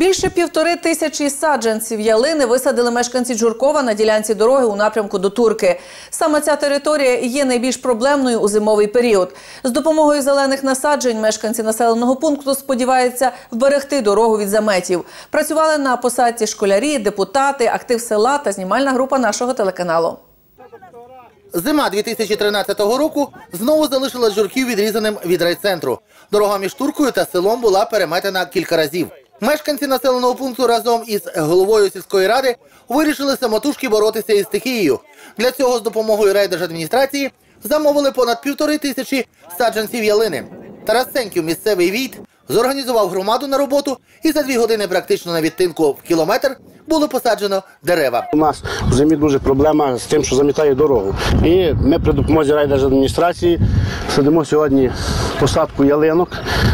Більше півтори тисячі саджанців ялини висадили мешканці Джуркова на ділянці дороги у напрямку до Турки. Саме ця територія є найбільш проблемною у зимовий період. З допомогою зелених насаджень мешканці населеного пункту сподіваються вберегти дорогу від заметів. Працювали на посадці школярі, депутати, актив села та знімальна група нашого телеканалу. Зима 2013 року знову залишила журків відрізаним від райцентру. Дорога між Туркою та селом була переметена кілька разів. Мешканці населеного пункту разом із головою сільської ради вирішили самотужки боротися із стихією. Для цього з допомогою райдержадміністрації замовили понад півтори тисячі саджанців ялини. Тарас Сеньків, місцевий війт, зорганізував громаду на роботу і за дві години практично на відтинку в кілометр було посаджено дерева. У нас в зимі дуже проблема з тим, що замітає дорогу. І ми при допомозі райдержадміністрації сидимо сьогодні посадку ялинок.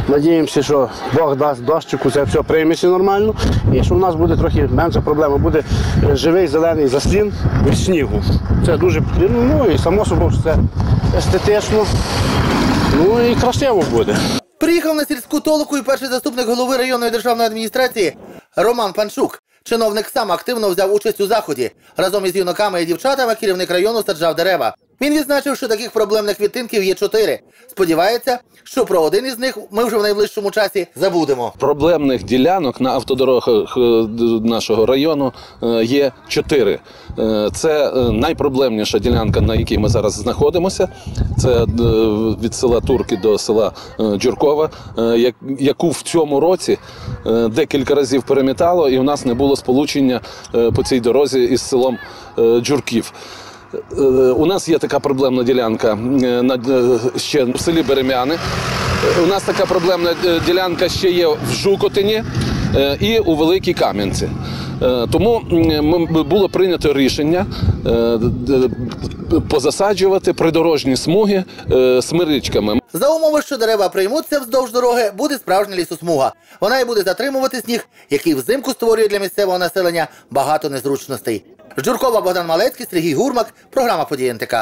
Надіємося, що Бог дасть дощику, це все прийметься нормально. І що в нас буде трохи менша проблема. Буде живий зелений заслін від снігу. Це дуже потрібно. Ну і само собою це естетично. Ну і красиво буде. Приїхав на сільську толоку і перший заступник голови районної державної адміністрації Роман Панчук. Чиновник сам активно взяв участь у заході. Разом із юнаками і дівчатами керівник району саджав дерева. Він відзначив, що таких проблемних відтинків є чотири. Сподівається, що про один із них ми вже в найближчому часі забудемо. Проблемних ділянок на автодорогах е, нашого району е, є чотири. Е, Це найпроблемніша ділянка, на якій ми зараз знаходимося. Це від села Турки до села Джуркова, яку в цьому році декілька разів перемітало, і у нас не було сполучення по цій дорозі із селом Джурків. Е, У нас є така проблемна ділянка е, е, ще в селі Беремяни. У нас така проблемна ділянка ще є в Жукотині і у Великій Кам'янці. Тому було прийнято рішення позасаджувати придорожні смуги смиричками. За умови, що дерева приймуться вздовж дороги, буде справжня лісосмуга. Вона й буде затримувати сніг, який взимку створює для місцевого населення багато незручностей. З Джуркова Богдан Малецький, Сергій Гурмак, програма «Події НТК».